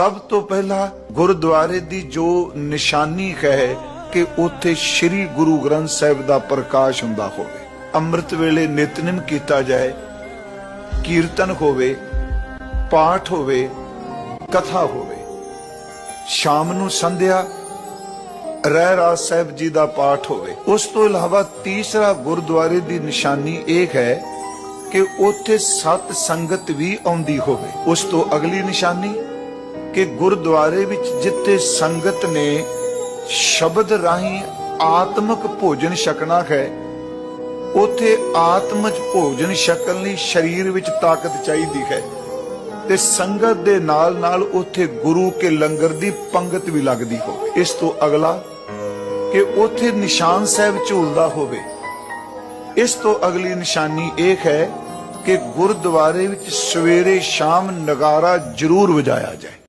ਸਭ ਤੋਂ ਪਹਿਲਾਂ ਗੁਰਦੁਆਰੇ ਦੀ ਜੋ ਨਿਸ਼ਾਨੀ ਹੈ ਕਿ ਉੱਥੇ ਸ੍ਰੀ ਗੁਰੂ ਗ੍ਰੰਥ ਸਾਹਿਬ ਦਾ ਪ੍ਰਕਾਸ਼ ਹੁੰਦਾ ਹੋਵੇ, ਅੰਮ੍ਰਿਤ ਵੇਲੇ ਨਿਤਨੇਮ ਕੀਤਾ ਜਾਏ, ਕੀਰਤਨ ਹੋਵੇ, ਪਾਠ ਹੋਵੇ, ਕਥਾ ਹੋਵੇ। ਸ਼ਾਮ ਨੂੰ ਸੰਧਿਆ ਰਹਿ ਰਾਸ ਸਾਹਿਬ ਜੀ ਦਾ ਪਾਠ ਹੋਵੇ। ਉਸ ਤੋਂ ਇਲਾਵਾ ਤੀਸਰਾ ਗੁਰਦੁਆਰੇ ਦੀ ਨਿਸ਼ਾਨੀ ਇਹ ਹੈ ਕਿ ਉੱਥੇ ਸਤ ਸੰਗਤ ਵੀ ਆਉਂਦੀ ਹੋਵੇ। ਉਸ ਤੋਂ ਅਗਲੀ ਨਿਸ਼ਾਨੀ ਕਿ ਗੁਰਦੁਆਰੇ ਵਿੱਚ ਜਿੱਥੇ ਸੰਗਤ ਨੇ ਸ਼ਬਦ ਰਾਹੀਂ ਆਤਮਿਕ ਭੋਜਨ ਛਕਣਾ ਹੈ, ਉਥੇ ਆਤਮਜ ਭੋਜਨ ਛਕਣ ਲਈ ਸਰੀਰ ਵਿੱਚ ਤਾਕਤ ਚਾਹੀਦੀ ਹੈ ਤੇ ਸੰਗਤ ਦੇ ਨਾਲ ਨਾਲ ਉਥੇ ਗੁਰੂ ਕੇ ਲੰਗਰ ਦੀ ਪੰਗਤ ਵੀ ਲੱਗਦੀ ਹੋਵੇ। ਇਸ ਤੋਂ ਅਗਲਾ ਕਿ ਉਥੇ ਨਿਸ਼ਾਨ ਸਾਹਿਬ ਝੂਲਦਾ ਹੋਵੇ। ਇਸ ਤੋਂ ਅਗਲੀ ਨਿਸ਼ਾਨੀ ਇਹ ਹੈ ਕਿ ਗੁਰਦੁਆਰੇ ਵਿੱਚ ਸਵੇਰੇ ਸ਼ਾਮ ਨਗਾਰਾ ਜ਼ਰੂਰ ਵਜਾਇਆ ਜਾਏ।